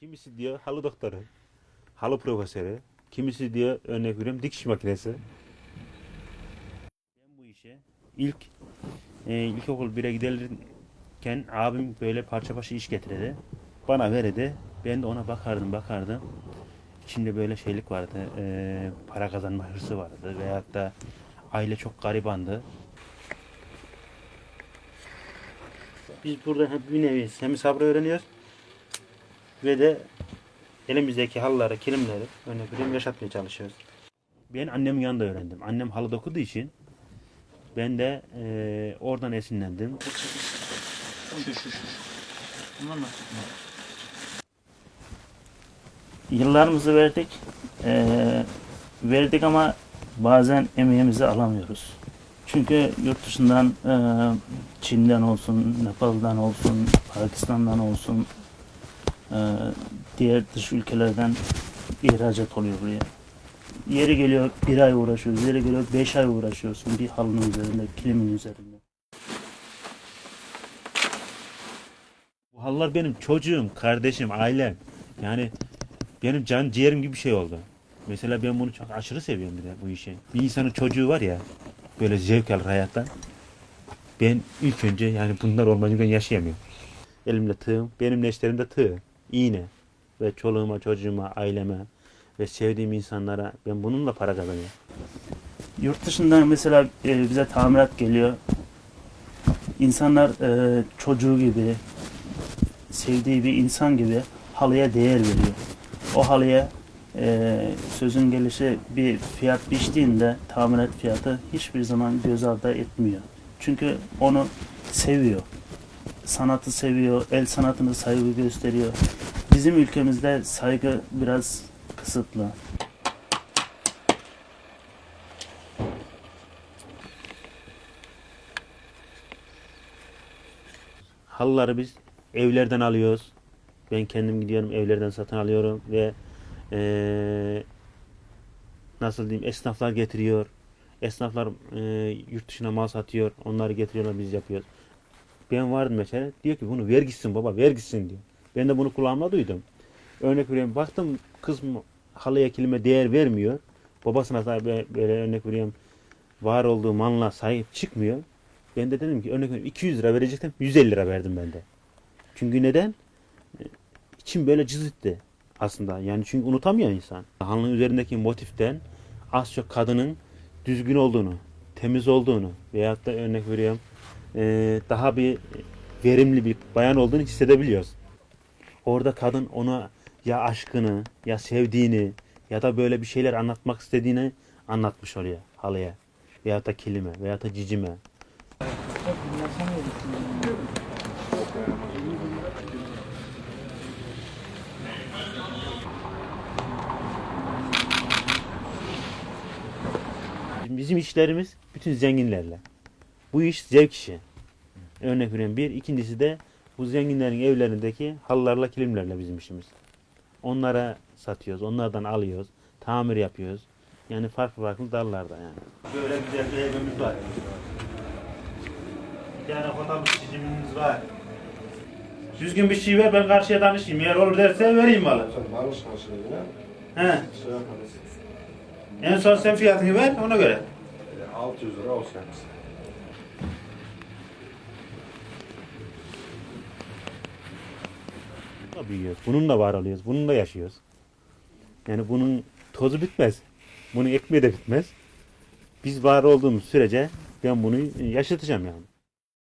Kimisi diyor halı doktoru, halı profesörü, kimisi diyor örnek veriyorum dikiş makinesi. Ben bu işe ilk e, ilkokul 1'e giderken abim böyle parça başı iş getirirdi. Bana verirdi. Ben de ona bakardım bakardım. İçinde böyle şeylik vardı. e, para kazanma hırsı vardı. Veyahut da aile çok garibandı. Biz burada hep bir nevi hem sabrı öğreniyoruz ve de elimizdeki halıları, kilimleri örnek veriyorum yaşatmaya çalışıyoruz. Ben annemin yanında öğrendim. Annem halı dokuduğu için ben de eee, oradan esinlendim. Yıllarımızı verdik. Ee, verdik ama bazen emeğimizi alamıyoruz. Çünkü yurt dışından e, Çin'den olsun, Nepal'dan olsun, Pakistan'dan olsun e, diğer dış ülkelerden ihracat oluyor buraya. Yeri geliyor bir ay uğraşıyoruz, yeri geliyor beş ay uğraşıyorsun bir halının üzerinde, kilimin üzerinde. Bu halılar benim çocuğum, kardeşim, ailem. Yani benim can ciğerim gibi bir şey oldu. Mesela ben bunu çok aşırı seviyorum bir de bu işi. Bir insanın çocuğu var ya böyle zevk alır hayattan. Ben ilk önce yani bunlar olmayınca ben yaşayamıyorum. Elimde tığım, benim neşterimde tığ, iğne ve çoluğuma, çocuğuma, aileme ve sevdiğim insanlara ben bununla para kazanıyorum. Yurt dışından mesela e, bize tamirat geliyor. İnsanlar e, çocuğu gibi, sevdiği bir insan gibi halıya değer veriyor. O halıya e, sözün gelişi bir fiyat biçtiğinde tamirat fiyatı hiçbir zaman göz ardı etmiyor. Çünkü onu seviyor. Sanatı seviyor, el sanatını saygı gösteriyor. Bizim ülkemizde saygı biraz kısıtlı. Halıları biz evlerden alıyoruz. Ben kendim gidiyorum evlerden satın alıyorum ve eee, nasıl diyeyim esnaflar getiriyor. Esnaflar eee, yurt dışına mal satıyor. Onları getiriyorlar biz yapıyoruz. Ben vardım mesela diyor ki bunu ver gitsin baba ver gitsin diyor. Ben de bunu kulağımla duydum. Örnek veriyorum baktım kız halıya kilime değer vermiyor. Babasına böyle, böyle örnek veriyorum var olduğu manla sahip çıkmıyor. Ben de dedim ki örnek veriyorum 200 lira verecektim 150 lira verdim ben de. Çünkü neden? E, İçim böyle cızıttı aslında. Yani çünkü unutamıyor insan. Halının üzerindeki motiften az çok kadının düzgün olduğunu, temiz olduğunu veyahut da örnek veriyorum e, daha bir verimli bir bayan olduğunu hissedebiliyoruz. Orada kadın ona ya aşkını ya sevdiğini ya da böyle bir şeyler anlatmak istediğini anlatmış oraya halıya veyahut da kilime veyahut da cicime. Bizim işlerimiz bütün zenginlerle. Bu iş zevk işi. Örnek veriyorum bir. ikincisi de bu zenginlerin evlerindeki halılarla kilimlerle bizim işimiz. Onlara satıyoruz. Onlardan alıyoruz. Tamir yapıyoruz. Yani farklı farklı dallarda yani. Böyle güzel bir evimiz var. Bir tane fotoğraf çizimimiz var. Düzgün bir şey ver ben karşıya danışayım. Eğer olur derse vereyim. Sen varmış karşılığına. He. Şey. En son sen fiyatını ver ona göre. E, 600 lira olsun. Bununla büyüyoruz. Bununla var oluyoruz. Bununla yaşıyoruz. Yani bunun tozu bitmez. Bunun ekmeği de bitmez. Biz var olduğumuz sürece ben bunu yaşatacağım yani.